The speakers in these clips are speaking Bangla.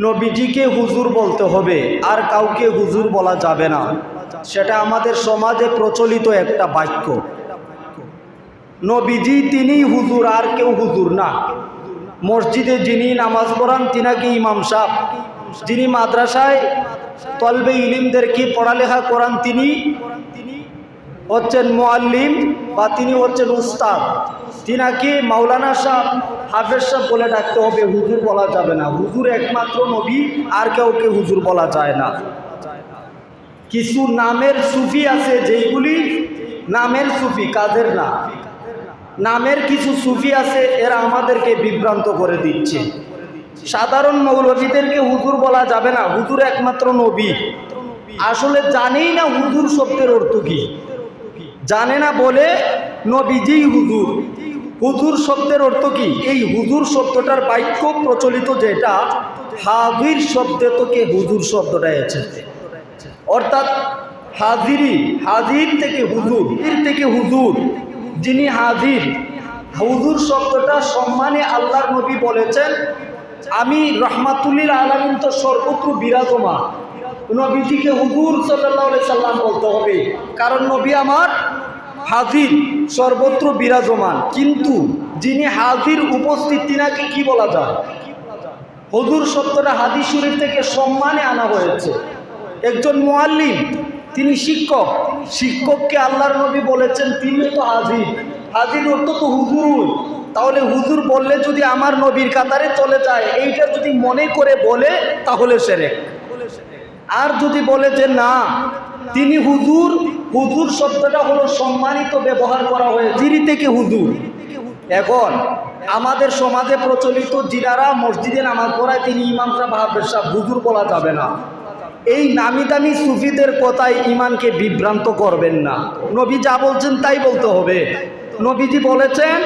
নবীজিকে হুজুর বলতে হবে, আর কাউকে হুজুর বলা যাবে না। সেটা আমাদের সমাজে প্রচলিত একটা বাক্য। নবীজি তিনিই হুজুর, আর কেউ হুজুর না। মসজিদে যিনি নামাজ পড়ান, তিনাকে ইমাম সাহ যিনি মাদ্রাসায় তলবে ইলিমদেরকে পড়ালেখা করান তিনি? হচ্ছেন মোয়াল্লিম বা তিনি হচ্ছেন উস্তাদ। তিনাকে মাওলানা সাহ, হাফেজ সাহ বলে ডাকতে হবে, হুজুর বলা যাবে না। হুজুর একমাত্র নবী, আর কাউকে হুজুর বলা যায় না। কিছু নামের সুফি আছে যেইগুলি নামের সুফি কাদের না। নামের কিছু সুফি আছে, এরা আমাদেরকে বিভ্রান্ত করে দিচ্ছে। সাধারণ মৌলবীদেরকে হুজুর বলা যাবে না, হুজুর একমাত্র নবী। আসলে জানেই না হুজুর শব্দের অর্থ কি। জানে না বলে নবীজি হুজুর। হুজুর শব্দের অর্থ কি? এই হুজুর শব্দটার বাক্য প্রচলিত যেটা, হাজির শব্দে তোকে হুজুর শব্দটা এসেছে অর্থাৎ হাজিরি, হাজির থেকে হুজুর এর থেকে হুজুর, যিনি হাজির। হুজুর শব্দটা সম্মানে আল্লাহর নবী বলেছেন, আমি রহমাতুল্লিল আলমিন তো সর্বত্র বিরাজমান। নবীজিকে হুজুর সাল্লাহ সাল্লাম বলতে হবে। কারণ নবী আমার হাজির সর্বত্র বিরাজমান। কিন্তু যিনি হাজির উপস্থিত, তিনাকে কি বলা যায়? হজুর শব্দটা হাদিস শরীফ থেকে সম্মানে আনা হয়েছে। একজন মোয়াল্লিম তিনি শিক্ষক। শিক্ষককে আল্লাহর নবী বলেছেন, তিনি তো হাজির। হাজির অর্থ তো হুজুর তাহলে হুজুর বললে যদি আমার নবীর কাতারে চলে যায়, এইটা যদি মনে করে বলে, তাহলে সেরে আর যদি বলে যে না, তিনি হুজুর হুজুর শব্দটা হলো সম্মানিত ব্যবহার করা হয়ে জিরি থেকে হুজুর। এখন আমাদের সমাজে প্রচলিত জিরারা মসজিদে নামাজ পড়ায় তিনি ইমাম সাহেব হাফেজ সাহেব হুজুর বলা যাবে না। এই নামি দামি সুফিদের কথায় ইমানকে বিভ্রান্ত করবেন না। নবী যা বলছেন তাই বলতে হবে। নবীজি বলেছেন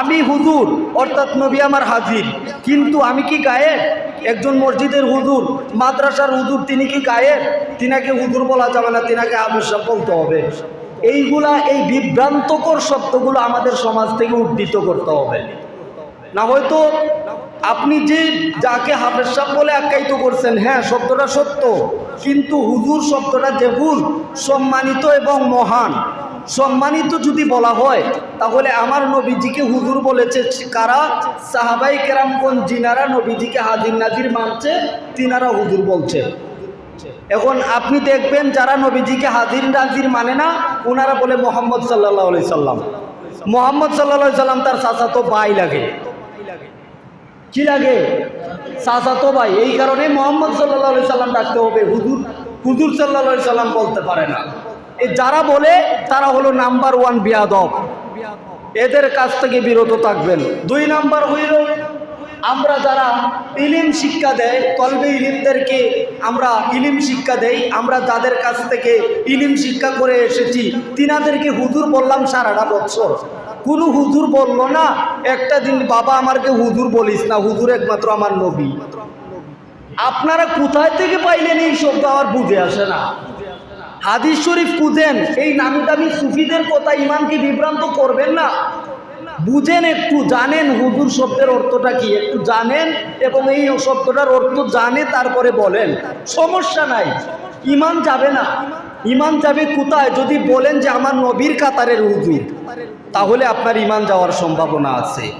আমি হুজুর অর্থাৎ নবী আমার হাজির কিন্তু আমি কি গায়েব? একজন মসজিদের হুজুর, মাদ্রাসার হুজুর, তিনি কি গায়ের তিনাকে হুজুর বলা যাবে না, তিনাকে আবশ্যক বলতে হবে। এইগুলা, এই বিভ্রান্তকর শব্দগুলো আমাদের সমাজ থেকে উদ্ধৃত করতে হবে। না হয়তো আপনি যে যাকে হাফেজ সাহেব বলে আখ্যায়িত করছেন হ্যাঁ শব্দটা সত্য, কিন্তু হুজুর শব্দটা যে সম্মানিত এবং মহান। সম্মানিত যদি বলা হয়, তাহলে আমার নবীজিকে হুজুর বলেছে, কারা? সাহাবাই কেরামগণ জিনারা নবীজিকে হাজির নাজির মানছে, তিনারা হুজুর বলছে। এখন আপনি দেখবেন যারা নবীজিকে হাজির নাজির মানে না ওনারা বলে মোহাম্মদ সাল্লাহ আলি সাল্লাম। মোহাম্মদ সাল্লা সাল্লাম তার চাচা তো বাই লাগে। কি লাগে? চাচা তো ভাই। এই কারণে মোহাম্মদ সাল্লাহ আলি সাল্লাম ডাকতে হবে। হুজুর হুজুর সাল্লাহ সাল্লাম বলতে পারে না। যারা বলে, তারা হলো নাম্বার ওয়ান বিয়াদব। এদের কাছ থেকে বিরত থাকবেন। দুই নাম্বার হইল, আমরা যারা ইলিম শিক্ষা দেয়, কলবে ইলিমদেরকে আমরা ইলিম শিক্ষা দেই, আমরা যাদের কাছ থেকে ইলিম শিক্ষা করে এসেছি, তিনাদেরকে হুজুর বললাম সারাটা বছর। কোনো হুজুর বলল না, একটা দিন বাবা আমারকে হুজুর বলিস না, হুজুর একমাত্র আমার নবী। আপনারা কোথায় থেকে পাইলেন এই শব্দ, আমার বুঝে আসে না। হাদিস শরীফ খুঁজেন, এই নামি দামি সুফিদের কথা ইমানকে বিভ্রান্ত করবেন না। বুঝেন একটু, জানেন হুজুর শব্দের অর্থটা কি, একটু জানেন এবং এই শব্দটার অর্থ জানে, তারপরে বলেন। সমস্যা নাই ইমান যাবে না। ইমান যাবে কোথায়? যদি বলেন যে আমার নবীর কাতারের হুজুর, তাহলে আপনার ইমান যাওয়ার সম্ভাবনা আছে।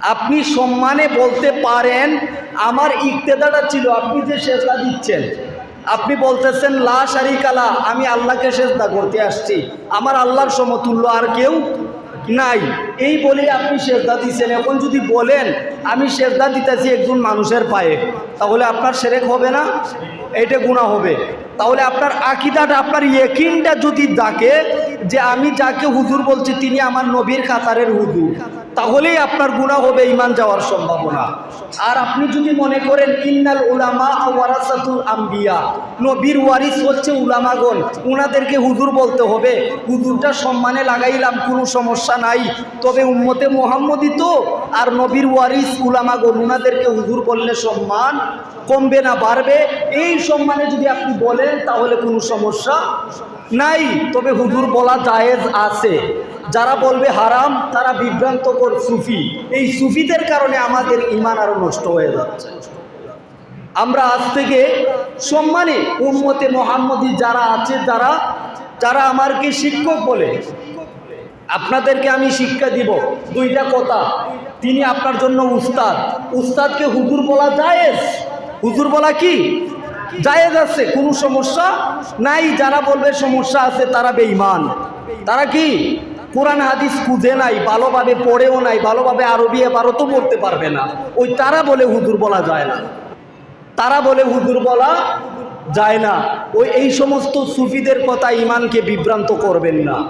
আপনি সম্মানে বলতে পারেন, আমার ইক্তেদাটা ছিল, আপনি যে সেজদা দিচ্ছেন আপনি বলতেছেন, লা শারিকালা, আমি আল্লাহকে সেজদা করতে আসছি। আমার আল্লাহর সমতুল্য আর কেউ নাই। এই বলে আপনি সেজদা দিচ্ছেন এখন যদি বলেন, আমি সেজদা দিতেছি একজন মানুষের পায়ে, তাহলে আপনার সেরেক হবে না, এটা গুণা হবে। তাহলে আপনার আকিদাটা, আপনার ইয়েকিনটা যদি ডাকে যে আমি যাকে হুজুর বলছি, তিনি আমার নবীর কাতারের হুজুর। তাহলেই আপনার গুণা হবে ইমান যাওয়ার সম্ভাবনা। আর আপনি যদি মনে করেন, ইন্নাল উলামা ওয়ারাসাতুল আম্বিয়া। নবীর ওয়ারিস হচ্ছে উলামাগণ। উনাদেরকে হুজুর বলতে হবে। হুজুরটা সম্মানে লাগাইলাম, কোনো সমস্যা নাই। তবে উম্মতে মোহাম্মদই তো, আর নবীর ওয়ারিস উলামাগণ, উনাদেরকে হুজুর বললে সম্মান কমবে না, বাড়বে। এই সম্মানে যদি আপনি বলেন, তাহলে কোনো সমস্যা নাই। তবে হুজুর বলা জায়েজ আছে। যারা বলবে হারাম, তারা বিভ্রান্তকর সুফি। এই সুফিদের কারণে আমাদের ইমান আরও নষ্ট হয়ে যাচ্ছে। আমরা আজ থেকে সম্মানে উম্মতে মোহাম্মদী যারা আছে, যারা যারা আমারকে শিক্ষক বলে, আপনাদেরকে আমি শিক্ষা দিব। দুইটা কথা। তিনি আপনার জন্য উস্তাদ। উস্তাদকে হুজুর বলা জায়েজ। হুজুর বলা কি? জায়েজ আছে, কোনো সমস্যা নাই। যারা বলবে সমস্যা আছে, তারা বেঈমান। তারা কি? কোরআন, হাদিস খুঁজে নাই, ভালোভাবে পড়েও নাই, ভালোভাবে আরবি, এবারও তো পড়তে পারবে না। ওই তারা বলে হুজুর বলা যায় না। তারা বলে হুজুর বলা যায় না। ওই এই সমস্ত সুফিদের কথা ইমানকে বিভ্রান্ত করবেন না।